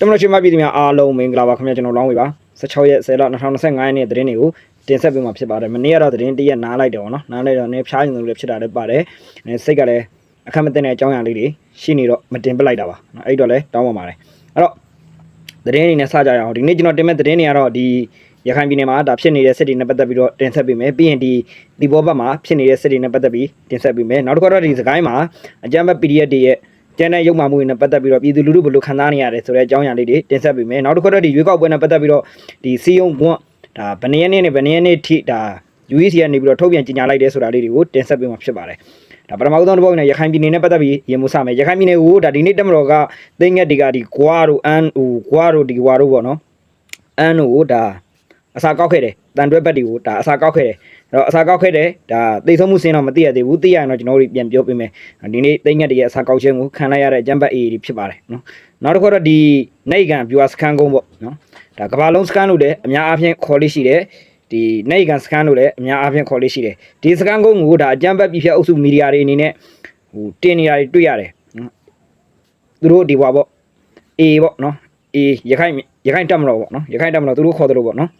တမန်တော်ရှင်မပြည်သူများအားလုံးမင်္ဂလာပါခင်ဗျာကျွန်တော်လောင်းဝေပါ16ရက်10လ2025ရက်နေ့သတင်းတွေကိုတင်ဆက်ပေးမှာဖြစ်ပါတယ်မနေ့ကတော့သတင်းတစ်ရက်နားလိုက်တယ်ပေါ့နော်နားလိုက်တော့နည်းဖျားနေလို့လည်းဖြစ်တာလည်းပါတယ်အဲစိတ်ကလည်းအခက်မသိတဲ့အကြောင်းအရာလေးတွေရှိနေတော့မတင်ပလိုက်တာပါနော်အဲ့တော့လည်းတောင်းပါပါတယ်အဲ့တော့သတင်းအနေနဲ့စကြရအောင်ဒီနေ့ကျွန်တော်တင်မဲ့သတင်းတွေကတော့ဒီရခိုင်ပြည်နယ်မှာဒါဖြစ်နေတဲ့စစ်တွေနဲ့ပတ်သက်ပြီးတော့တင်ဆက်ပေးမယ်ပြီးရင်ဒီဒီဘောဘက်မှာဖြစ်နေတဲ့စစ်တွေနဲ့ပတ်သက်ပြီးတင်ဆက်ပေးမယ်နောက်တစ်ခါတော့ဒီစကိုင်းမှာအကြမ်းဖက် PDF တွေရဲ့ ကျန်တဲ့ရုပ်မှမှုတွေနဲ့ပတ်သက်ပြီးတော့ပြည်သူလူထုဘယ်လိုခံစားနေရတယ်ဆိုတဲ့အကြောင်းအရာလေးတွေတင်ဆက်ပေးမယ်နောက်တစ်ခါတော့ဒီရွေးကောက်ပွဲနဲ့ပတ်သက်ပြီးတော့ဒီစီယုံဘွန်းဒါဗနေရက်နေ့နဲ့ဗနေရက်နေ့ထိဒါ UEC ကနေပြီးတော့ထုတ်ပြန်ကြေညာလိုက်တယ်ဆိုတာလေးတွေကိုတင်ဆက်ပေးမှာဖြစ်ပါတယ်ဒါပထမဆုံးတစ်ပုဒ်နဲ့ရခိုင်ပြည်နယ်နဲ့ပတ်သက်ပြီးရေမှုစမယ်ရခိုင်ပြည်နယ်ကိုဒါဒီနေ့တက်မတော်ကသိငက်တွေကဒီကွာတို့အန်ဟိုကွာတို့ဒီကွာတို့ပေါ့နော်အန်တို့ဒါ အစာကောက်ခဲ့တယ်တန်တွဲဘက်တွေကိုဒါအစာကောက်ခဲ့တယ်အဲ့တော့အစာကောက်ခဲ့တယ်ဒါသိဆုံးမှုစင်းတော့မသိရသေးဘူးသိရရင်တော့ကျွန်တော်တို့ပြန်ပြောပေးမယ်ဒီနေ့သိငက်တွေရဲ့အစာကောက်ခြင်းကိုခံလိုက်ရတဲ့အကြမ်းဖက်အေးတွေဖြစ်ပါတယ်နော်နောက်တစ်ခုတော့ဒီနိုင်ကန်ဗျူဟာစကန်ကုန်းပေါ့နော်ဒါကမ္ဘာလုံးစကန်လို့လည်းအများအားဖြင့်ခေါ်လို့ရှိတယ်ဒီနိုင်ကန်စကန်လို့လည်းအများအားဖြင့်ခေါ်လေးရှိတယ်ဒီစကန်ကုန်းကိုဒါအကြမ်းဖက်ပြည့်ဖြတ်အုပ်စုမီဒီယာတွေအနေနဲ့ဟိုတင်နေတာတွေတွေ့ရတယ်နော်သူတို့ဒီဘွားပေါ့အေးပေါ့နော်အေးရခိုင်ရခိုင်တက်မလို့ပေါ့နော်ရခိုင်တက်မလို့သူတို့ခေါ်တယ်လို့ပေါ့နော်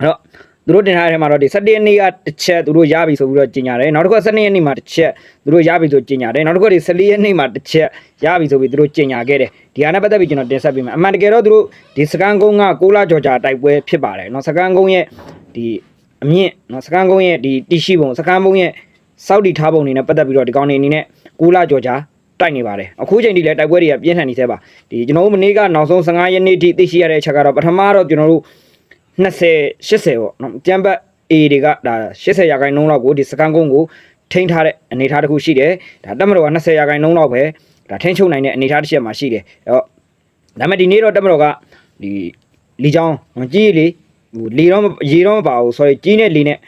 အဲ့တော့သူတို့တင်ထားတဲ့ထဲမှာတော့ဒီ17ရက်နေ့ကတစ်ချက်သူတို့ရပြီဆိုပြီးတော့ကြီးညာတယ်နောက်တစ်ခါ12ရက်နေ့မှာတစ်ချက်သူတို့ရပြီဆိုကြီးညာတယ်နောက်တစ်ခါဒီ14ရက်နေ့မှာတစ်ချက်ရပြီဆိုပြီးသူတို့ကြီးညာခဲ့တယ်ဒီဟာနဲ့ပတ်သက်ပြီးကျွန်တော်တင်ဆက်ပေးမယ်အမှန်တကယ်တော့သူတို့ဒီစကန်ကုန်းက6လကျော်ကြာတိုက်ပွဲဖြစ်ပါတယ်เนาะစကန်ကုန်းရဲ့ဒီအမြင့်เนาะစကန်ကုန်းရဲ့ဒီတီရှိပုံစကန်ကုန်းရဲ့စောက်တီထားပုံတွေနဲ့ပတ်သက်ပြီးတော့ဒီကောင်နေအနေနဲ့6လကျော်ကြာတိုက်နေပါတယ်အခုချိန်ထိလည်းတိုက်ပွဲတွေကပြင်းထန်နေသေးပါဒီကျွန်တော်တို့မနေ့ကနောက်ဆုံး15ရက်နေ့ထိသိရှိရတဲ့အချက်ကတော့ပထမတော့ကျွန်တော်တို့ 20 80ပေါ့နော်ကျမ်းပတ် A တွေကဒါ80ရာခိုင်နှုန်းလောက်ကိုဒီစကန်ကုန်းကိုထိန်းထားတဲ့အနေအထားတစ်ခုရှိတယ်ဒါတက်မတော်က20ရာခိုင်နှုန်းလောက်ပဲဒါထိန်းချုပ်နိုင်တဲ့အနေအထားတစ်ချက်မှာရှိတယ်အဲ့တော့ဒါပေမဲ့ဒီနေ့တော့တက်မတော်ကဒီလီချောင်းကြီးလေဟိုလီတော့ရေတော့မပါဘူး sorry ကြီးနဲ့လီနဲ့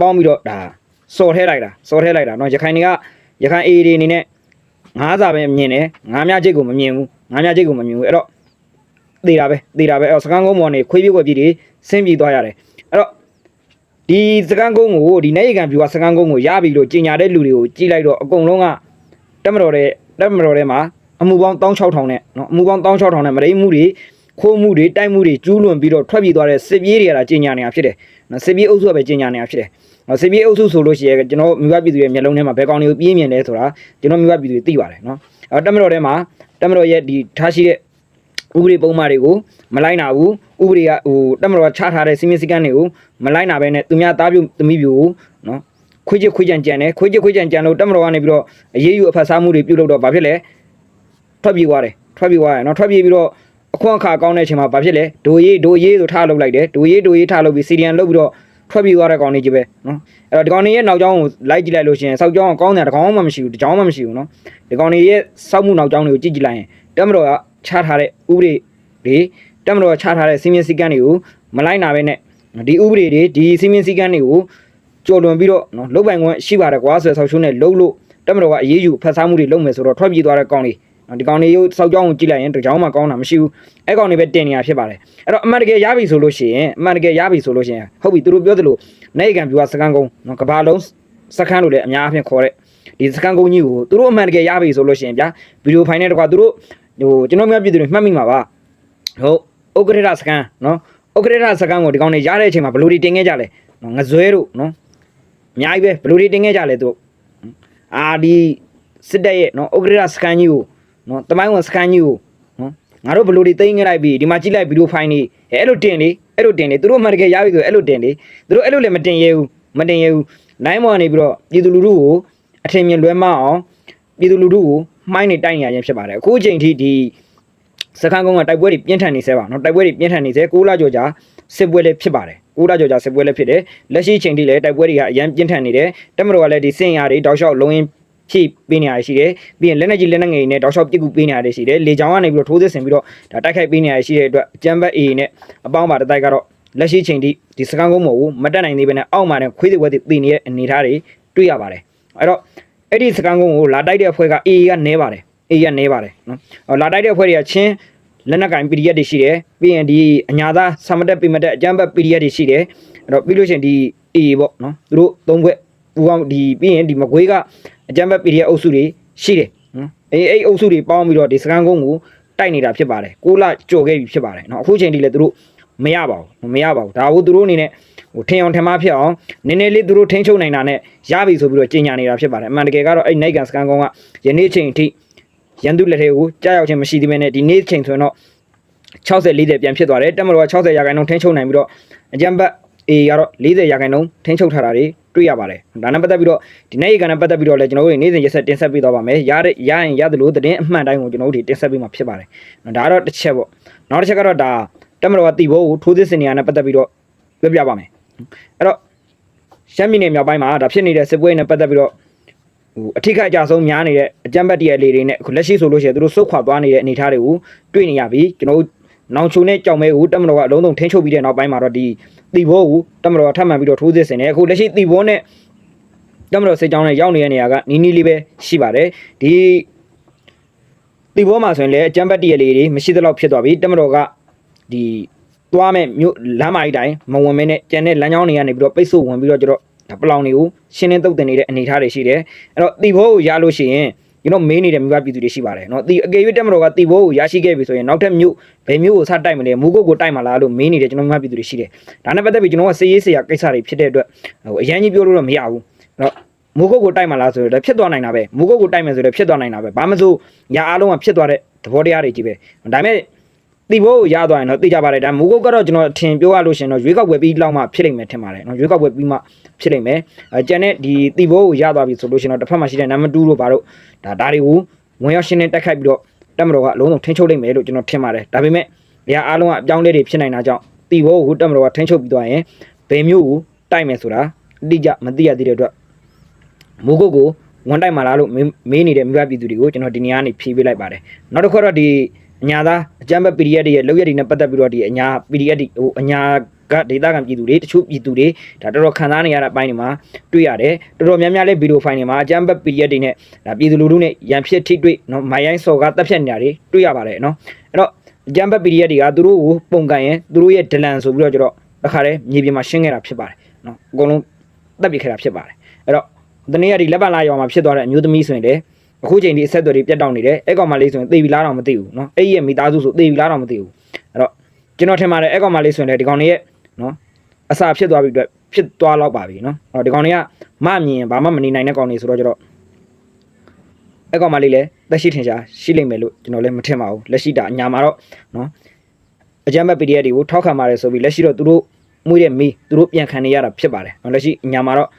ပေါင်းပြီးတော့ဒါစော်ထဲလိုက်တာစော်ထဲလိုက်တာเนาะရခိုင်တွေကရခိုင် A တွေအနေနဲ့ငါးစာပဲမြင်တယ်ငါးမြချိတ်ကိုမမြင်ဘူးငါးမြချိတ်ကိုမမြင်ဘူးအဲ့တော့ သေတာပဲသေတာပဲအဲ့တော့စကန်ကုန်းပေါ်ကနေခွေးပြေးွက်ပြေးတွေဆင်းပြေးသွားရတယ်အဲ့တော့ဒီစကန်ကုန်းကိုဒီနိုင်ရကန်ဖြူကစကန်ကုန်းကိုရပြီလို့ကြင်ညာတဲ့လူတွေကိုကြည့်လိုက်တော့အကုန်လုံးကတက်မတော်တဲ့တက်မတော်တဲ့မှာအမှုပေါင်း16000နဲ့နော်အမှုပေါင်း16000နဲ့မရိမှုတွေခိုးမှုတွေတိုက်မှုတွေကျူးလွန်ပြီးတော့ထွက်ပြေးသွားတဲ့စစ်ပြေးတွေကလာကြင်ညာနေတာဖြစ်တယ်နော်စစ်ပြေးအုပ်စုကပဲကြင်ညာနေတာဖြစ်တယ်နော်စစ်ပြေးအုပ်စုဆိုလို့ရှိရင်ကျွန်တော်မြူကပြည်သူရဲ့မျက်လုံးထဲမှာဘယ်ကောင်တွေကိုပြင်းမြင်လဲဆိုတာကျွန်တော်မြူကပြည်သူတွေသိပါတယ်နော်အဲ့တော့တက်မတော်ထဲမှာတက်မတော်ရဲ့ဒီထားရှိတဲ့ ဥပဒေပုံမှန်တွေကိုမလိုက်နာဘူးဥပဒေကဟိုတက်မတော်ချထားတဲ့စီမင်းစည်းကမ်းတွေကိုမလိုက်နာဘဲနဲ့သူများသားပြုသမီးပြုကိုနော်ခွေးချခွေးကြံကြံတယ်ခွေးချခွေးကြံကြံလို့တက်မတော်ကနေပြီးတော့အရေးယူအဖတ်စားမှုတွေပြုလုပ်တော့ဘာဖြစ်လဲထွက်ပြေးသွားတယ်ထွက်ပြေးသွားတယ်နော်ထွက်ပြေးပြီးတော့အခွင့်အခါကောင်းတဲ့အချိန်မှာဘာဖြစ်လဲဒိုရေးဒိုရေးဆိုထားလုပ်လိုက်တယ်ဒိုရေးဒိုရေးထားလုပ်ပြီးစီရီယန်လုပ်ပြီးတော့ထွက်ပြေးသွားတဲ့ကောင်လေးကြီးပဲနော်အဲ့တော့ဒီကောင်လေးရဲ့နောက်ကျောင်းကိုလိုက်ကြည့်လိုက်လို့ရှိရင်စောက်ကျောင်းကကောင်းတယ်တကောင်မှမရှိဘူးတကြောင်းမှမရှိဘူးနော်ဒီကောင်လေးရဲ့စောက်မှုနောက်ကျောင်းတွေကိုကြည့်ကြည့်လိုက်ရင်တက်မတော်က ချထားတဲ့ဥပဒေတွေတက်မတော်ကချထားတဲ့စီမင်းစည်းကမ်းတွေကိုမလိုက်နာပဲနဲ့ဒီဥပဒေတွေဒီစီမင်းစည်းကမ်းတွေကိုကျော်လွန်ပြီးတော့နော်လုတ်ပိုင်ခွင့်ရှိပါတယ်ကွာဆိုတဲ့ဆောက်ရှုံးနဲ့လှုပ်လို့တက်မတော်ကအရေးယူဖတ်စားမှုတွေလုပ်မယ်ဆိုတော့ထွက်ပြေးသွားတဲ့ကောင်လေးနော်ဒီကောင်လေးရုပ်စောက်ကြောင်းကိုကြည့်လိုက်ရင်တကြောင်းမှကောင်းတာမရှိဘူးအဲ့ကောင်လေးပဲတင်နေရဖြစ်ပါတယ်အဲ့တော့အမှန်တကယ်ရပြီဆိုလို့ရှိရင်အမှန်တကယ်ရပြီဆိုလို့ရှိရင်ဟုတ်ပြီသူတို့ပြောသလိုနိုင်ကန်ပြူကစကန်ကုန်းနော်ကဘာလုံးစကန်လို့လည်းအများအပြားခေါ်တဲ့ဒီစကန်ကုန်းကြီးကိုသူတို့အမှန်တကယ်ရပြီဆိုလို့ရှိရင်ဗျာဗီဒီယိုဖိုင်နဲ့တကွာသူတို့ ဟိုကျွန်တော်များပြည်သူတွေမှတ်မိမှာပါဟုတ်ဥက္ကဋ္ဌစကန်နော်ဥက္ကဋ္ဌစကန်ကိုဒီကောင်တွေရတဲ့အချိန်မှာဘယ်လိုတွေတင်ခဲ့ကြလဲနော်ငဇွဲတို့နော်အများကြီးပဲဘယ်လိုတွေတင်ခဲ့ကြလဲသူတို့အာဒီစစ်တပ်ရဲ့နော်ဥက္ကဋ္ဌစကန်ကြီးကိုနော်တမိုင်းဝင်စကန်ကြီးကိုနော်ငါတို့ဘလို့တွေသိမ်းခဲ့လိုက်ပြီဒီမှာကြည့်လိုက်ဗီဒီယိုဖိုင်တွေအဲ့လိုတင်လေအဲ့လိုတင်လေသူတို့မှတကယ်ရပြီဆိုအဲ့လိုတင်လေသူတို့အဲ့လိုလည်းမတင်ရဲဘူးမတင်ရဲဘူးလိုင်းမော်နေပြီးတော့ပြည်သူလူထုကိုအထင်မြင်လွဲမအောင်ပြည်သူလူထုကို မှိုင်းနေတိုက်နေရခြင်းဖြစ်ပါတယ်အခုအချိန်ထိဒီစကန်ကုန်းကတိုက်ပွဲတွေပြင်းထန်နေဆဲပါနော်တိုက်ပွဲတွေပြင်းထန်နေဆဲ6လကျော်ကြာစစ်ပွဲလည်းဖြစ်ပါတယ်6လကျော်ကြာစစ်ပွဲလည်းဖြစ်တယ်လက်ရှိအချိန်ထိလည်းတိုက်ပွဲတွေကအရင်ပြင်းထန်နေတယ်တက်မတော်ကလည်းဒီစင်ရတွေတောက်လျှောက်လုံးရင်းဖြည့်ပေးနေရရှိတယ်ပြီးရင်လက်နေကြီးလက်နေငယ်နဲ့တောက်လျှောက်ပြစ်ကူပေးနေရတယ်ရှိတယ်လေချောင်းကနေပြီးတော့ထိုးစစ်ဆင်ပြီးတော့ဒါတိုက်ခိုက်ပေးနေရရှိတဲ့အတွက်ကျမ်းဘတ်အေနဲ့အပေါင်းပါတစ်တိုက်ကတော့လက်ရှိချိန်ထိဒီစကန်ကုန်းမဟုတ်ဘူးမတက်နိုင်သေးဘဲနဲ့အောက်မှာနဲ့ခွေးတွေဝက်တွေတည်နေတဲ့အနေအထားတွေတွေ့ရပါတယ်အဲ့တော့ အဲ့ဒီစကန်ကုန်းကိုလာတိုက်တဲ့အဖွဲ့က AA ကနဲပါတယ် AA ကနဲပါတယ်နော်လာတိုက်တဲ့အဖွဲ့တွေကချင်းလက်နက်ကင် PDF တွေရှိတယ်ပြီးရင်ဒီအညာသားဆမ်မတက်ပိမတက်အကြမ်းဖက် PDF တွေရှိတယ်အဲ့တော့ပြီးလို့ရှိရင်ဒီ AA ပေါ့နော်သူတို့သုံးဖွဲ့ပူပေါင်းဒီပြီးရင်ဒီမကွေးကအကြမ်းဖက် PDF အုပ်စုတွေရှိတယ်နော်အေးအဲ့အုပ်စုတွေပေါင်းပြီးတော့ဒီစကန်ကုန်းကိုတိုက်နေတာဖြစ်ပါတယ်ကိုလာကြိုခဲ့ပြီဖြစ်ပါတယ်နော်အခုချိန်ထိလည်းသူတို့ မရပါဘူးမရပါဘူးဒါကိုသူတို့အနေနဲ့ဟိုထင်အောင်ထင်မှားဖြစ်အောင်နည်းနည်းလေးသူတို့ထိန်းချုပ်နိုင်တာနဲ့ရပြီဆိုပြီးတော့ကြီးညာနေတာဖြစ်ပါတယ်အမှန်တကယ်ကတော့အဲ့နိုင်ကန်စကန်ကောင်ကယနေ့ချိန်ထိရန်သူလက်ထဲကိုကြားရောက်ခြင်းမရှိသေးဘဲနဲ့ဒီနေ့ချိန်ဆိုရင်တော့60 40ပြန်ဖြစ်သွားတယ်တက်မတော်က60ရာခိုင်နှုန်းထိန်းချုပ်နိုင်ပြီးတော့အကြံဘတ်အေကတော့40ရာခိုင်နှုန်းထိန်းချုပ်ထားတာတွေတွေ့ရပါတယ်ဒါနဲ့ပတ်သက်ပြီးတော့ဒီနေ့ကန်နဲ့ပတ်သက်ပြီးတော့လည်းကျွန်တော်တို့နေ့စဉ်ရက်ဆက်တင်ဆက်ပေးသွားပါမယ်ရတဲ့ရရင်ရတယ်လို့သတင်းအမှန်တိုင်းကိုကျွန်တော်တို့တင်ဆက်ပေးမှာဖြစ်ပါတယ်ဒါကတော့တစ်ချက်ပေါ့နောက်တစ်ချက်ကတော့ဒါ တက်မတော်ကတီဘိုးကိုထိုးသစ်စင်နေရနဲ့ပတ်သက်ပြီးတော့ပြောပြပါမယ်အဲ့တော့ရှမ်းပြည်နယ်မြောက်ပိုင်းမှာဒါဖြစ်နေတဲ့စစ်ပွဲနဲ့ပတ်သက်ပြီးတော့ဟိုအထိခိုက်အကြဆုံးများနေတဲ့အကြမ်းဖက်တရားလေးတွေနဲ့အခုလက်ရှိဆိုလို့ရှိရင်သူတို့စုတ်ခွာသွားနေတဲ့အနေအထားတွေကိုတွေ့နေရပြီကျွန်တော်တို့နောင်ချုံနဲ့ကြောင်မဲကိုတက်မတော်ကအလုံးစုံထိန်းချုပ်ပြီးတဲ့နောက်ပိုင်းမှာတော့ဒီတီဘိုးကိုတက်မတော်ကထပ်မံပြီးတော့ထိုးသစ်စင်နေအခုလက်ရှိတီဘိုးနဲ့တက်မတော်စစ်ကြောင်းနဲ့ရောက်နေတဲ့နေရာကနီးနီးလေးပဲရှိပါတယ်ဒီတီဘိုးမှာဆိုရင်လည်းအကြမ်းဖက်တရားလေးတွေမရှိသလောက်ဖြစ်သွားပြီတက်မတော်က ဒီသွားမဲ့မြို့လမ်းမကြီးတိုင်းမဝင်မင်းနဲ့ကျန်တဲ့လမ်းကြောင်းတွေကနေပြီးတော့ပိတ်ဆို့ဝင်ပြီးတော့ကျတော့ပလောင်တွေကိုရှင်းလင်းတုတ်တင်နေတဲ့အနေအထားတွေရှိတယ်အဲ့တော့တီဘိုးကိုရလို့ရှိရင်ကျွန်တော်မေးနေတဲ့မိဘပြည်သူတွေရှိပါတယ်เนาะတီအကေရွတက်မတော်ကတီဘိုးကိုရရှိခဲ့ပြီဆိုရင်နောက်ထပ်မြို့ဘယ်မြို့ကိုစတိုက်မလဲမူကုတ်ကိုတိုက်မလားလို့မေးနေတဲ့ကျွန်တော်မိဘပြည်သူတွေရှိတယ်ဒါနဲ့ပတ်သက်ပြီးကျွန်တော်ကစေးရေးစရာကိစ္စတွေဖြစ်တဲ့အတွက်ဟိုအရင်ကြီးပြောလို့တော့မရဘူးเนาะမူကုတ်ကိုတိုက်မလားဆိုတော့ဖြစ်သွားနိုင်တာပဲမူကုတ်ကိုတိုက်မယ်ဆိုတော့ဖြစ်သွားနိုင်တာပဲဘာမှမဆိုညာအားလုံးကဖြစ်သွားတဲ့သဘောတရားတွေကြီးပဲဒါပေမဲ့ တိဖို့ရသွားရင်တော့သိကြပါတယ်ဒါမိုးကုတ်ကတော့ကျွန်တော်ထင်ပြောရလို့ရှင်တော့ရွေးကောက်ပွဲပြီးလောက်မှဖြစ်လိမ့်မယ်ထင်ပါတယ်နော်ရွေးကောက်ပွဲပြီးမှဖြစ်လိမ့်မယ်အဲကျန်တဲ့ဒီတိဖို့ရသွားပြီဆိုလို့ရှင်တော့တစ်ဖက်မှာရှိတဲ့ number 2တို့ဘာတို့ဒါဒါတွေကိုဝင်ရောက်ရှင်းနေတိုက်ခိုက်ပြီးတော့တက်မတော်ကအလုံးစုံထိန်းချုပ်လိမ့်မယ်လို့ကျွန်တော်ထင်ပါတယ်ဒါပေမဲ့နေရာအားလုံးကအပြောင်းလဲတွေဖြစ်နေတာကြောင့်တိဖို့ကိုတက်မတော်ကထိန်းချုပ်ပြီးသွားရင်ဘယ်မျိုးကိုတိုက်မယ်ဆိုတာအတိအကျမသိရသေးတဲ့အတွက်မိုးကုတ်ကိုဝန်တိုက်မှာလားလို့မေးနေတဲ့မိဘပြည်သူတွေကိုကျွန်တော်ဒီနေရာကနေဖြေပေးလိုက်ပါတယ်နောက်တစ်ခါတော့ဒီ အညာသားအကြမ်းဖက် PDF တွေရဲ့လောက်ရည်တွေနဲ့ပတ်သက်ပြီးတော့ဒီအညာ PDF တွေဟိုအညာကဒေတာကံပြည်သူတွေတချို့ပြည်သူတွေဒါတော်တော်ခံစားနေရတဲ့အပိုင်းတွေမှာတွေ့ရတယ်တော်တော်များများလေးဗီဒီယိုဖိုင်တွေမှာအကြမ်းဖက် PDF တွေနဲ့ဒါပြည်သူလူထုနဲ့ရန်ဖြစ်ထိတွေ့နော်မိုင်းရိုင်းစော်ကတပ်ဖြတ်နေတာတွေတွေ့ရပါတယ်နော်အဲ့တော့အကြမ်းဖက် PDF တွေကသူတို့ကိုပုံကန်ရင်သူတို့ရဲ့ဒလန်ဆိုပြီးတော့ကျတော့တစ်ခါတည်းမြေပြင်မှာရှင်းခဲ့တာဖြစ်ပါတယ်နော်အကုန်လုံးတပ်ပစ်ခဲ့တာဖြစ်ပါတယ်အဲ့တော့ဒီနေ့ကဒီလက်ပံလာရောင်မှာဖြစ်သွားတဲ့အမျိုးသမီးဆိုရင်လည်း အခုချိန်ဒီအဆက်အသွယ်တွေပြတ်တောက်နေတယ်အဲ့ကောင်မလေးဆိုရင်သေပြီလားတော့မသိဘူးနော်အဲ့ဒီရဲ့မိသားစုဆိုသေပြီလားတော့မသိဘူးအဲ့တော့ကျွန်တော်ထင်ပါတယ်အဲ့ကောင်မလေးဆိုရင်လည်းဒီကောင်လေးရဲ့နော်အစာဖြစ်သွားပြီအတွက်ဖြစ်သွားတော့ပါပြီနော်အဲ့တော့ဒီကောင်လေးကမမြင်ရင်ဘာမှမနေနိုင်တဲ့ကောင်လေးဆိုတော့ကျတော့အဲ့ကောင်မလေးလည်းသက်ရှိထင်ရှားရှိလိမ့်မယ်လို့ကျွန်တော်လည်းမထင်ပါဘူးလက်ရှိတာအညာမှာတော့နော်အကြမ်းမဲ့ PDF တွေကိုထောက်ခံပါတယ်ဆိုပြီးလက်ရှိတော့သူတို့မှုတဲ့မီးသူတို့ပြန်ခံနေရတာဖြစ်ပါတယ်နော်လက်ရှိအညာမှာတော့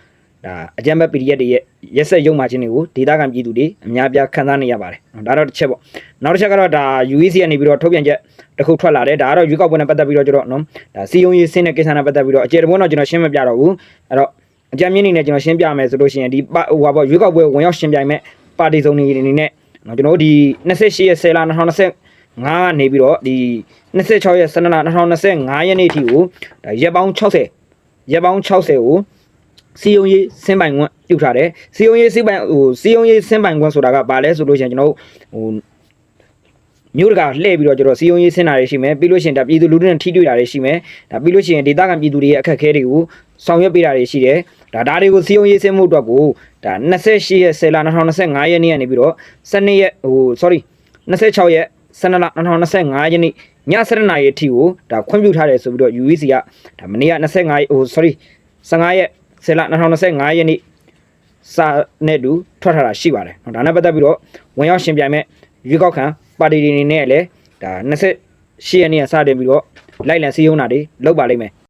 ဒါအကြမ်းမဲ့ PDF တွေရဲ့ရက်ဆက်ရုံမှချင်းတွေကိုဒေတာခံပြည်သူတွေအများပြားခံစားနေရပါတယ်ဒါတော့တစ်ချက်ပေါ့နောက်တစ်ချက်ကတော့ဒါ UEC ကနေပြီးတော့ထုတ်ပြန်ချက်တစ်ခုထွက်လာတယ်ဒါကတော့ရွေးကောက်ပွဲနဲ့ပတ်သက်ပြီးတော့ကျတော့နော်ဒါစီယုံရေးဆင်းတဲ့ကိစ္စနဲ့ပတ်သက်ပြီးတော့အကျေတပွန်းတော့ကျွန်တော်ရှင်းမပြတော့ဘူးအဲ့တော့အကြမ်းမြင့်နေနဲ့ကျွန်တော်ရှင်းပြမယ်ဆိုလို့ရှိရင်ဒီဟိုပါပေါ့ရွေးကောက်ပွဲဝင်ရောက်ရှင်းပြိုင်မဲ့ပါတီစုံတွေအနေနဲ့နော်ကျွန်တော်တို့ဒီ28ရက်10လ2020 9ကနေပြီးတော့ဒီ26ရက်12လ2025ရက်နေ့ထိကိုဒါရက်ပေါင်း60ရက်ပေါင်း60ကို စီယုံရေးစင်းပိုင်ခွင့်ပြုထားတယ်စီယုံရေးစင်းပိုင်ဟိုစီယုံရေးစင်းပိုင်ခွင့်ဆိုတာကဘာလဲဆိုလို့ရှိရင်ကျွန်တော်တို့ဟိုမြို့တကာလှည့်ပြီးတော့ကျွန်တော်စီယုံရေးဆင်းတာတွေရှိမယ်ပြီးလို့ရှိရင်ဒါပြည်သူလူထုနဲ့ထိတွေ့တာတွေရှိမယ်ဒါပြီးလို့ရှိရင်ဒေသခံပြည်သူတွေရဲ့အခက်အခဲတွေကိုဆောင်ရွက်ပေးတာတွေရှိတယ်ဒါဒါတွေကိုစီယုံရေးဆင်းမှုအတွက်ကိုဒါ28ရက်10လ2025ရက်နေ့ကနေပြီးတော့12ရက်ဟို sorry 26ရက်12လ2025ရက်နေ့ည7:00နာရီအထိကိုဒါခွင့်ပြုထားတယ်ဆိုပြီးတော့ UEC ကဒါမနေ့က25ဟို sorry 15ရက် 10လ2025ရက်နေ့စာနဲ့တူထွက်ထားတာရှိပါတယ်။ဒါနဲ့ပတ်သက်ပြီးတော့ဝင်ရောက်ရှင်ပြိုင်မဲ့ရွေးကောက်ခံပါတီတွေနေနဲ့လည်းဒါ28ရက်နေ့ကစတင်ပြီးတော့လိုက်လံစည်းရုံးတာတွေလုပ်ပါလိမ့်မယ်